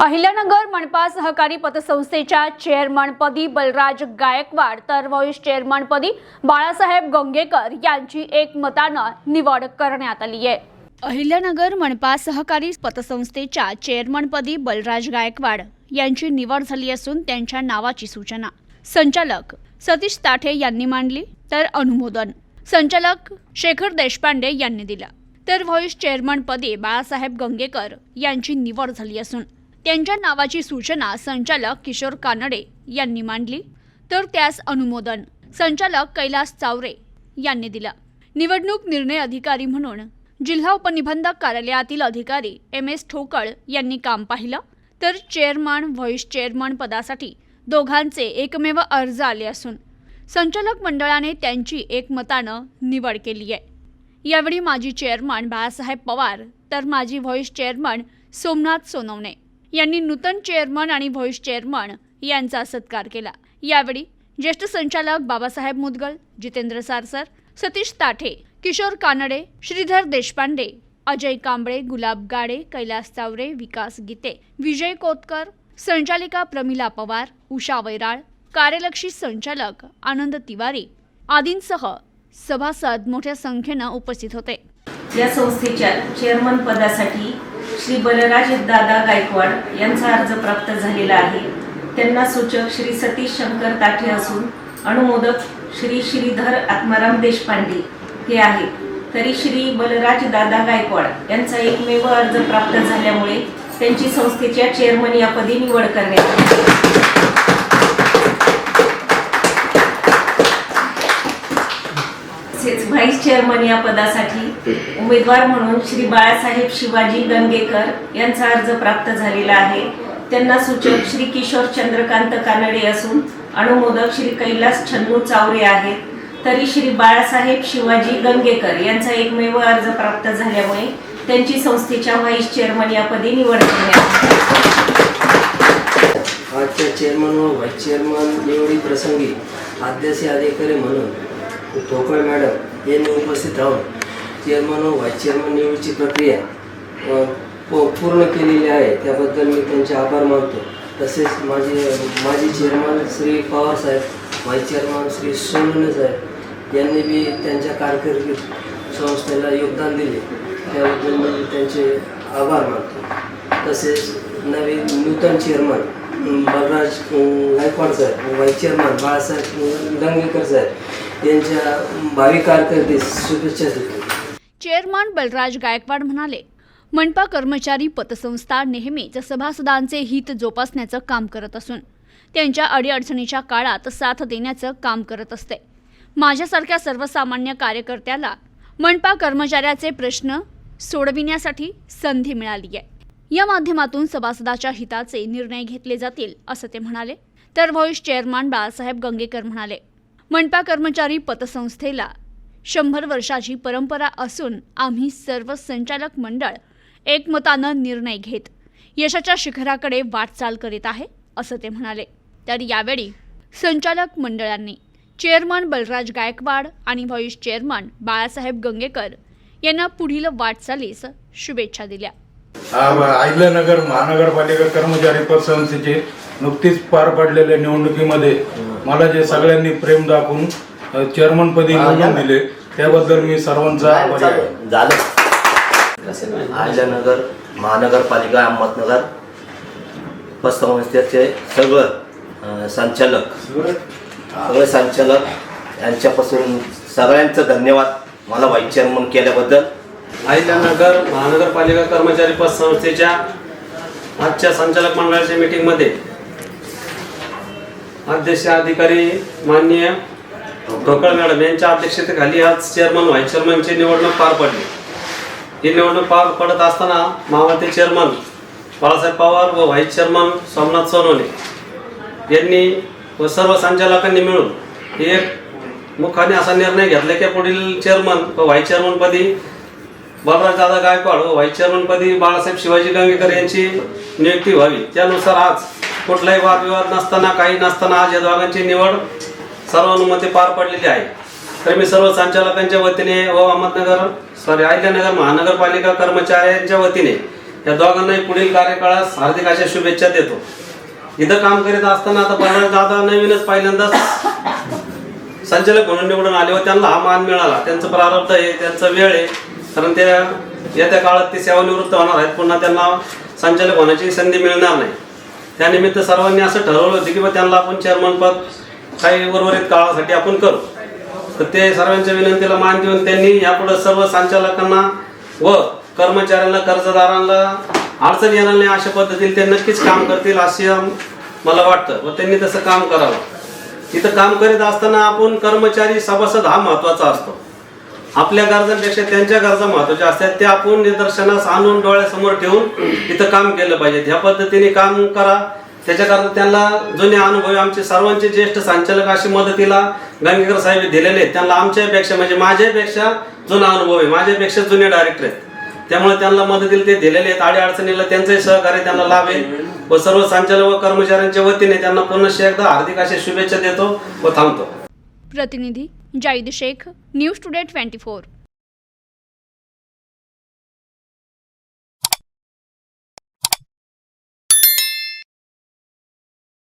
अहिल्यानगर मनपा सहकारी पतसंस्थेच्या चेअरमनपदी बलराज गायकवाड तर व्हाईस चेअरमनपदी बाळासाहेब गंगेकर यांची एकमतानं निवड करण्यात आली आहे. अहिल्यानगर मनपा सहकारी पतसंस्थेच्या चेअरमनपदी बलराज गायकवाड यांची निवड झाली असून त्यांच्या नावाची सूचना. संचालक सतीश ताठे यांनी मांडली तर अनुमोदन. संचालक शेखर देशपांडे यांनी दिला. तर व्हाईस चेअरमनपदी बाळासाहेब गंगेकर यांची निवड झाली असून त्यांच्या नावाची सूचना संचालक किशोर कानडे यांनी मांडली. तर त्यास अनुमोदन संचालक कैलास चावरे यांनी दिला. निवडणूक निर्णय अधिकारी म्हणून जिल्हा उपनिबंधक कार्यालयातील अधिकारी एम एस ठोकळ यांनी काम पाहिलं. तर चेअरमन व्हाईस चेअरमन पदासाठी दोघांचे एकमेव अर्ज आले असून संचालक मंडळाने त्यांची एकमतानं निवड केली आहे. यावेळी माजी चेअरमन बाळासाहेब पवार तर माजी व्हाईस चेअरमन सोमनाथ सोनवणे यांनी नूतन चेअरमन आणि व्हॉईस चेअरमन यांचा सत्कार केला. यावेळी ज्येष्ठ संचालक बाबासाहेब मुदगल जितेंद्र सारसर सतीश ताठे किशोर कानडे श्रीधर देशपांडे अजय कांबळे गुलाब गाडे कैलास चावरे विकास गीते विजय कोतकर संचालिका प्रमिला पवार उषा वैराळ कार्यलक्षी संचालक आनंद तिवारी आदींसह सभासद मोठ्या संख्येनं उपस्थित होते. या संस्थेच्या चेअरमन पदासाठी श्री बलराज दादा गायकवाड यांचा अर्ज प्राप्त झालेला आहे. त्यांना सूचक श्री सतीश शंकर ताठे असून अनुमोदक श्री श्रीधर आत्माराम देशपांडे हे आहे तरी श्री बलराज दादा गायकवाड यांचा एकमेव अर्ज प्राप्त झाल्यामुळे त्यांची संस्थेच्या चेअरमन या पदी निवड करण्यात आली. तसेच व्हाईस चेअरमन या पदासाठी उमेदवार म्हणून श्री बाळासाहेब शिवाजी गंगेकर यांचा अर्ज प्राप्त झालेला आहे. त्यांना सूचक श्री किशोर चंद्रकांत कानडे असून अनुमोदक श्री कैलास छन्नू चावरे आहेत. तरी श्री बाळासाहेब शिवाजी गंगेकर यांचा एकमेव अर्ज प्राप्त झाल्यामुळे त्यांची संस्थेच्या व्हाईस चेअरमन या पदी निवड करण्यात आजच्या चेअरमन व व्हाईस चेअरमन निवडी प्रसंगी आद्यासी अधिकारी म्हणून ठोकळे मॅडम यांनी उपस्थित राहून चेअरमन व व्हाईस चेअरमन निवडीची प्रक्रिया पूर्ण केलेली आहे. त्याबद्दल मी त्यांचे आभार मानतो. तसेच माझे माजी chairman Shri Pawar saheb vice chairman Shri Sonawane saheb यांनी बी त्यांच्या कारकिर्दीत संस्थेला योगदान दिले. त्याबद्दल मी त्यांचे आभार मानतो. तसेच नवीन नूतन chairman Balraj Gaikwad saheb vice chairman Balasaheb Dangekar saheb यांच्या भावी कारकिर्दीस शुभेच्छा देतो. चेअरमन बलराज गायकवाड म्हणाले मनपा कर्मचारी पतसंस्था नेहमीच सभासदांचे हित जोपासण्याचं काम करत असून त्यांच्या अडीअडचणीच्या काळात साथ देण्याचं काम करत असते. माझ्यासारख्या सर्वसामान्य कार्यकर्त्याला मनपा कर्मचाऱ्याचे प्रश्न सोडविण्यासाठी संधी मिळाली आहे. या माध्यमातून सभासदाच्या हिताचे निर्णय घेतले जातील असं ते म्हणाले. तर व्हॉइस चेअरमन बाळासाहेब गंगेकर म्हणाले मनपा कर्मचारी पतसंस्थेला. शंभर वर्षाची परंपरा असून आम्ही सर्व संचालक मंडळ एकमतानं निर्णय घेत यशाच्या शिखराकडे वाटचाल करीत आहे असं ते म्हणाले. तर यावेळी संचालक मंडळांनी चेअरमन बलराज गायकवाड आणि व्हाईस चेअरमन बाळासाहेब गंगेकर यांना पुढील वाटचालीस शुभेच्छा दिल्या. अहिल्यानगर महानगरपालिका कर्मचारी पतसंस्थेचे नुकतीच पार पडलेल्या निवडणुकीमध्ये मला जे सगळ्यांनी प्रेम दाखवून चेअरमनपदी निवडून दिले त्याबद्दल मी सर्वांचा आभारी आहे. झालं. अहिल्यानगर महानगरपालिका अहमदनगर पतसंस्थेचे सगळं अं, संचालक. सगळे संचालक यांच्यापासून सगळ्यांचं धन्यवाद मला व्हाईस चेअरमन केल्याबद्दल. अहिल्यानगर महानगरपालिका कर्मचारी पतसंस्थेच्या आजच्या संचालक मंडळाच्या मीटिंगमध्ये अध्यक्ष अधिकारी माननीय ढोकळ मॅडम यांच्या अध्यक्षतेखाली आज चेअरमन व्हाईस चेअरमनची निवडणूक पार पडली. ही निवडणूक पार पडत असताना मावळते चेअरमन बाळासाहेब पवार व व्हाईस चेअरमन सोमनाथ सोनवणे यांनी व सर्व संचालकांनी मिळून एक मुखाने असा निर्णय घेतला की पुढील चेअरमन व व्हाईस चेअरमनपदी बलराज दादा गायकवाड व व्हाईस चेअरमनपदी बाळासाहेब शिवाजी गंगेकर यांची नियुक्ती व्हावी. त्यानुसार आज कुठलाही वादविवाद नसताना काही नसताना आज या दोघांची निवड सर्वानुमते पार पडलेली आहे. तर मी सर्व संचालकांच्या वतीने व अहमदनगर सॉरी अहिल्यानगर महानगरपालिका कर्मचाऱ्यांच्या वतीने या दोघांनाही पुढील कार्यकाळात हार्दिक अशा शुभेच्छा देतो. इथं काम करीत असताना आता बऱ्याच दादा नवीनच पहिल्यांदाच संचालक म्हणून निवडून आले व त्यांना हा मान मिळाला. त्यांचं प्रारब्ध आहे त्यांचा वेळ आहे. कारण त्या येत्या काळात ते सेवानिवृत्त होणार आहेत. पुन्हा त्यांना संचालक होण्याची संधी मिळणार नाही. त्यानिमित्त सर्वांनी असं ठरवलं होतं की बा त्यांना आपण चेअरमन पद काही उर्वरित काळासाठी आपण करू. तर ते सर्वांच्या विनंतीला मान देऊन त्यांनी यापुढे सर्व संचालकांना व कर्मचाऱ्यांना कर्जदारांना अडचण येणार नाही अशा पद्धतीने ते नक्कीच काम करतील असे मला वाटतं. व त्यांनी तसं काम करावं. तिथं काम करीत असताना आपण कर्मचारी सभासद हा महत्त्वाचा असतो. आपल्या गरजांपेक्षा त्यांच्या गरजा महत्त्वाच्या असतात. त्या आपण निदर्शनास आणून डोळ्यासमोर ठेवून इथं काम केलं पाहिजे. ह्या पद्धतीने काम करा त्याच्याकरता त्यांना जुने अनुभवी आमचे सर्वांचे ज्येष्ठ संचालक अशी मदतीला गंगेकर साहेब दिलेले आहेत. त्यांना आमच्यापेक्षा म्हणजे माझ्यापेक्षा जुना अनुभव आहे. माझ्यापेक्षा जुने डायरेक्टर आहेत. त्यामुळे त्यांना मदतीला ते दिलेले आहेत. आडी अडचणीला त्यांचंही सहकार्य त्यांना लाभेल. व सर्व संचालक व कर्मचाऱ्यांच्या वतीने त्यांना पुनश्च एकदा हार्दिक अशा शुभेच्छा देतो व थांबतो. प्रतिनिधी Zaid Shaikh news today twenty four.